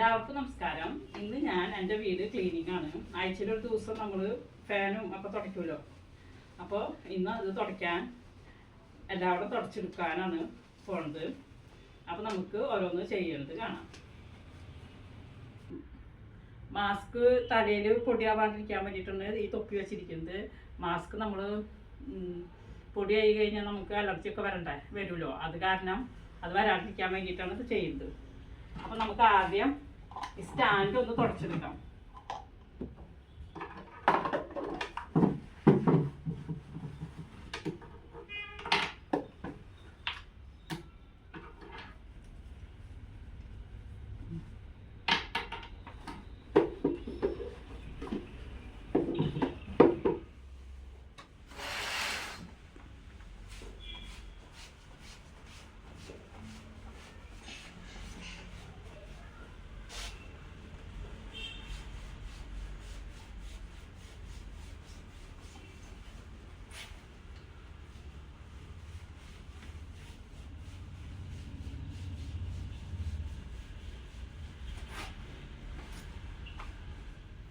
എല്ലാവർക്കും നമസ്കാരം. ഇന്ന് ഞാൻ എന്റെ വീട് ക്ലീനിങ് ആണ്. ആഴ്ചയിൽ ഒരു ദിവസം നമ്മൾ ഫാനും ഒക്കെ തുടയ്ക്കുമല്ലോ. അപ്പോൾ ഇന്ന് അത് തുടയ്ക്കാൻ എല്ലാവരും തുടച്ചെടുക്കാനാണ് പോണത്. അപ്പോൾ നമുക്ക് ഓരോന്ന് ചെയ്യുന്നത് കാണാം. മാസ്ക് തലയിൽ പൊടിയാവാണ്ടിരിക്കാൻ വേണ്ടിയിട്ടാണ് ഈ തൊപ്പി വെച്ചിരിക്കുന്നത്. മാസ്ക് നമ്മൾ പൊടിയായി കഴിഞ്ഞാൽ നമുക്ക് അലർജി ഒക്കെ വരണ്ടേ? വരുമല്ലോ. അത് കാരണം അത് വരാണ്ടിരിക്കാൻ വേണ്ടിയിട്ടാണ് ഇത് ചെയ്യുന്നത്. അപ്പോൾ നമുക്ക് ആദ്യം സ്റ്റാൻഡ് ഒന്ന് തുടച്ചെടുക്കാം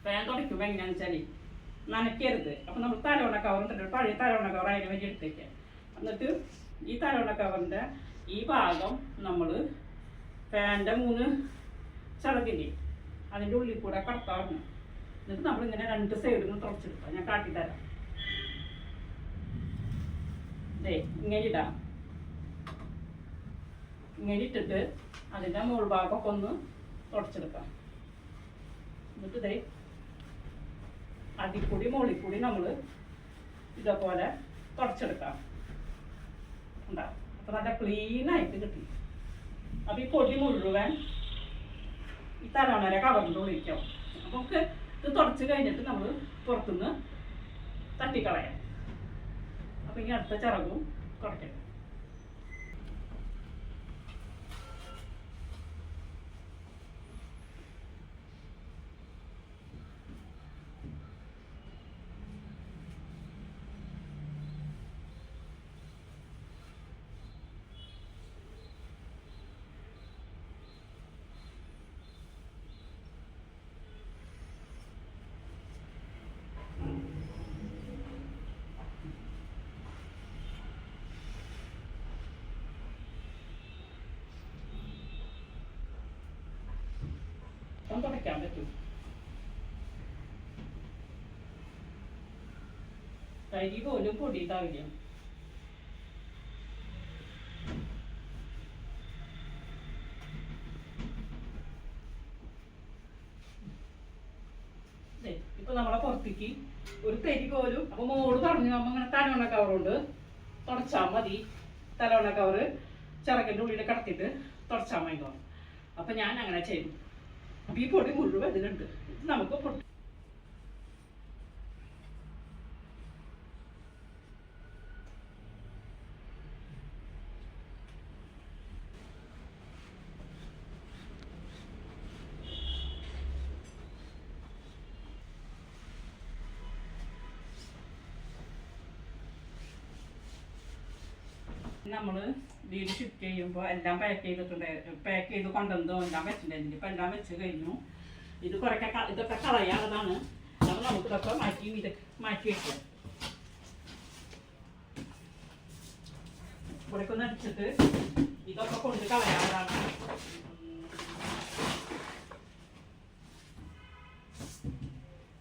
ഫാൻ തുടയ്ക്കുമ്പോൾ എങ്ങനെയാണെന്ന് വെച്ചാൽ നനയ്ക്കരുത്. അപ്പം നമ്മൾ തലവണ കവർ ഉണ്ടല്ലോ പഴയ തലവണ കവർ അതിന് വേണ്ടി എടുത്തേക്ക. എന്നിട്ട് ഈ തലവണ കവറിന്റെ ഈ ഭാഗം നമ്മൾ ഫാന്റെ മൂന്ന് ചിറകില്ലേ അതിന്റെ ഉള്ളിൽ കൂടെ കടത്താറുണ്ട് എന്നിട്ട് നമ്മളിങ്ങനെ രണ്ട് സൈഡിൽ നിന്ന് തുടച്ചെടുക്കാം. ഞാൻ കാട്ടിത്തരാം ദേ ഇങ്ങനെ ഇടാം. ഇങ്ങനെ ഇട്ടിട്ട് അതിന്റെ മുകൾ ഭാഗമൊക്കെ ഒന്ന് തുടച്ചെടുക്കാം. എന്നിട്ട് ദേ അടിക്കൂടി മുകളിൽ നമ്മൾ ഇതേപോലെ തുടച്ചെടുക്കാം. ഉണ്ടാവും അപ്പം നല്ല ക്ലീനായിട്ട് കിട്ടി. അപ്പം ഈ പൊടി മുഴുവൻ ഈ തലവണരെ കവറിന്റെ ഉള്ളിരിക്കും അപ്പം ഇത് തുടച്ച് കഴിഞ്ഞിട്ട് നമ്മൾ പുറത്തുനിന്ന് തട്ടിക്കളയാം. അപ്പം ഇനി അടുത്ത ചിറകും തുടയ്ക്കണം അപ്പം തുടയ്ക്കാൻ പറ്റും കരി പോലും പൊടിയിട്ടാവില്ല ഇപ്പൊ നമ്മളെ പുറത്തേക്ക് ഒരു തെരി പോലും അപ്പൊ മോൾ തുടങ്ങി നമ്മ ഇങ്ങനെ തലവണ കവറുണ്ട് തുടച്ചാൽ മതി. തലവണ കവറ് ചിറകിന്റെ ഉള്ളിൽ കടത്തിട്ട് തുടച്ചാൽ മതി തോന്നും അപ്പൊ ഞാൻ അങ്ങനെ ചെയ്തു. അപ്പൊ ഈ പൊടി മുഴുവൻ നമുക്ക് നമുക്ക് നമ്മൾ വീട് ഷിഫ്റ്റ് ചെയ്യുമ്പോൾ എല്ലാം പാക്ക് ചെയ്തിട്ടുണ്ടായിരുന്നു പാക്ക് ചെയ്ത് കൊണ്ടുവന്നോ എല്ലാം വെച്ചിട്ടുണ്ടായിരുന്നു ഇപ്പം എല്ലാം വെച്ച് കഴിഞ്ഞു. ഇത് കുറേയൊക്കെ ക- ഇതൊക്കെ കളയാനുള്ളതാണ് അപ്പോൾ നമുക്ക് ഇതൊക്കെ മാറ്റി ഇതൊക്കെ മാറ്റി വെക്കാം. ഇവിടേക്ക് ഒന്ന് അടിച്ചിട്ട് ഇതൊക്കെ കൊണ്ട്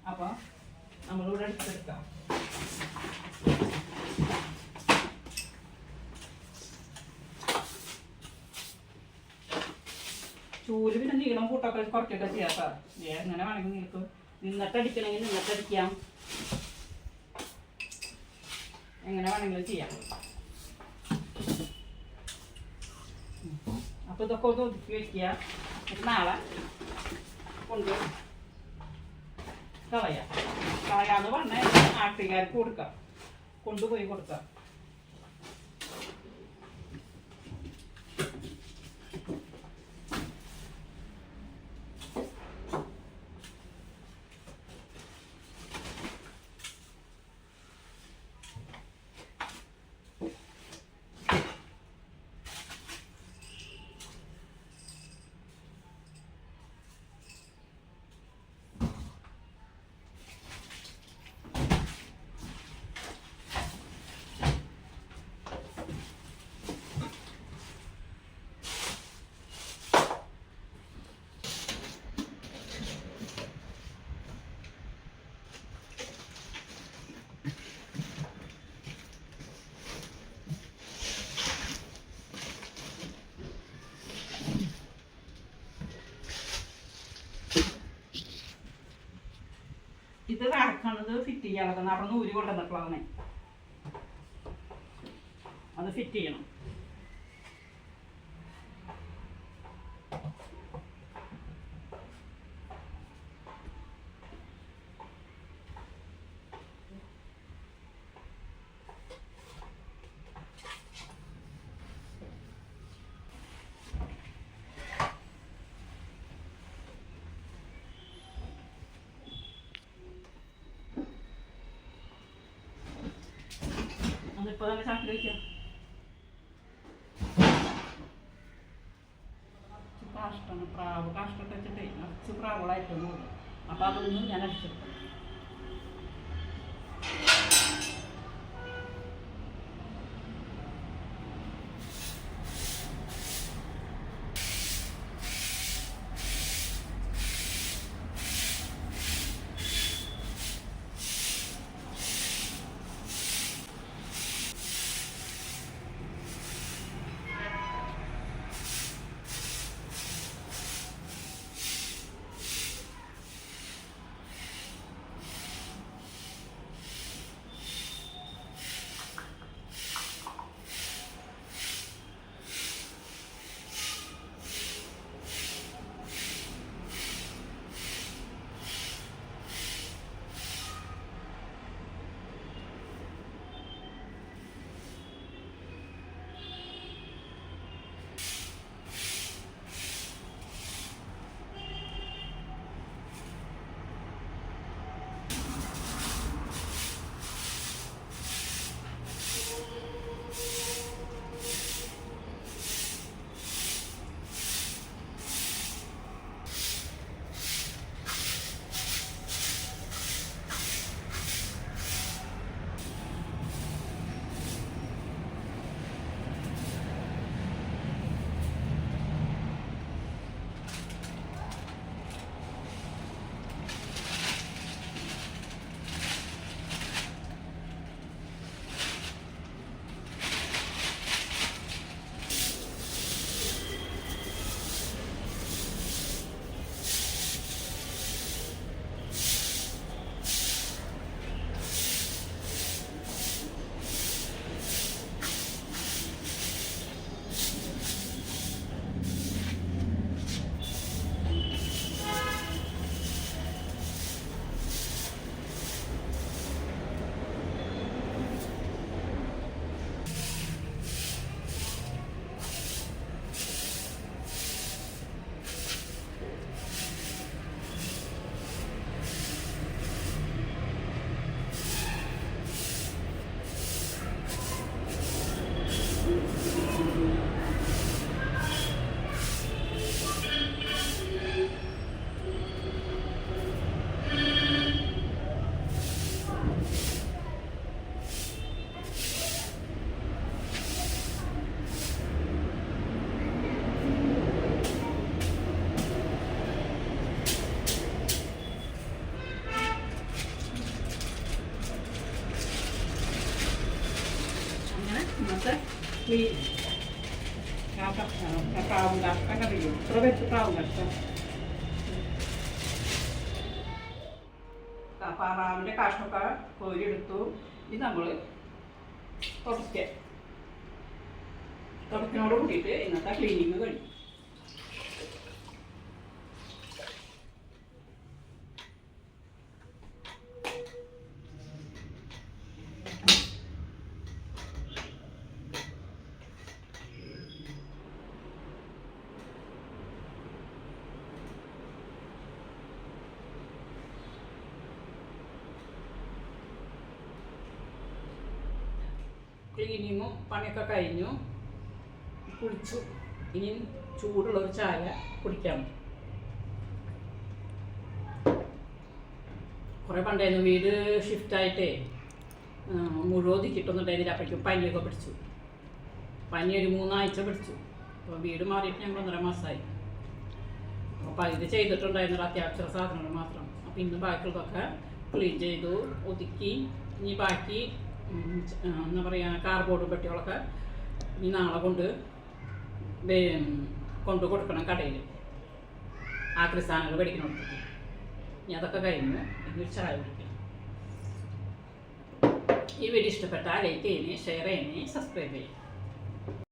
അപ്പോൾ നമ്മളിവിടെ അടിച്ചെടുക്കാം. നീളം കൂട്ടൊക്കെ കുറയ്ക്കൊക്കെ ചെയ്യാം സാർ എങ്ങനെ വേണമെങ്കിൽ നിങ്ങൾക്ക് നിന്നിട്ട് അടിക്കണമെങ്കിൽ നിന്നിട്ട് അടിക്കാം എങ്ങനെ വേണമെങ്കിലും ചെയ്യാം. അപ്പോൾ ഇതൊക്കെ ഒന്ന് ഒതുക്കി വെക്കുക. നാളെ കൊണ്ട് കളയാം. കളയാന്ന് പറഞ്ഞാൽ നാട്ടുകാർക്ക് കൊടുക്കാം. കൊണ്ടുപോയി കൊടുക്കാം. ഇത് ഫിറ്റ് ഫിറ്റ് ചെയ്യാനുള്ളത് അവിടെ ഊരി കൊണ്ടുവന്നിട്ടുള്ളതാണ്. അത് ഫിറ്റ് ചെയ്യണം. അതിപ്പോ തന്നെ ചാക്കിൽ വയ്ക്കാം കാഷ്ടാണ് പ്രാവ് കാഷ്ടം വെച്ചിട്ടേ നിറച്ച് പ്രാവുകളായിട്ട് പോകും അപ്പം അതൊന്നും ഞാൻ അടിച്ചെടുക്കും പ്രാവും കഷ്ടം കറിയും ഇത്ര വെച്ച് പ്രാവും കഷ്ടം പാറാവിന്റെ കാഷ്ടമൊക്കെ കോരിയെടുത്തു ഇത് നമ്മൾ തുടയ്ക്കുക തുടക്കിനോട് കൂടിയിട്ട് ഇന്നത്തെ ക്ലീനിങ് കഴിയും ക്ലീനിങ്ങും പണിയൊക്കെ കഴിഞ്ഞു. കുളിച്ചു. ഇനി ചൂടുള്ള ഒരു ചായ കുടിക്കാം കുറേ പണ്ടായിരുന്നു വീട് ഷിഫ്റ്റായിട്ടേ മുഴുവൻ കിട്ടുന്നുണ്ടായിരുന്നില്ല. അപ്പോഴേക്കും പനിയൊക്കെ പിടിച്ചു. പനി ഒരു മൂന്നാഴ്ച പിടിച്ചു. അപ്പോൾ വീട് മാറിയിട്ട് ഞങ്ങൾ ഒന്നര മാസമായി. അപ്പോൾ ഇത് ചെയ്തിട്ടുണ്ടായിരുന്നില്ല. അത്യാവശ്യ സാധനങ്ങൾ മാത്രം. അപ്പോൾ ഇന്ന് ബാക്കിയുള്ളതൊക്കെ ക്ലീൻ ചെയ്തു ഒതുക്കി ഇനി ബാക്കി എന്താ പറയുക കാർബോർഡ് പെട്ടികളൊക്കെ ഈ നാളെ കൊണ്ട് കൊണ്ട് കൊടുക്കണം കടയിൽ ആ സാധനങ്ങൾ പഠിക്കണം ഇനി അതൊക്കെ കഴിഞ്ഞ് ഇനി ചായ കുടിക്കണം ഈ വീഡിയോ ഇഷ്ടപ്പെട്ടാൽ ലൈക്ക് ചെയ്യണേ ഷെയർ ചെയ്യണേ സബ്സ്ക്രൈബ് ചെയ്യണേ.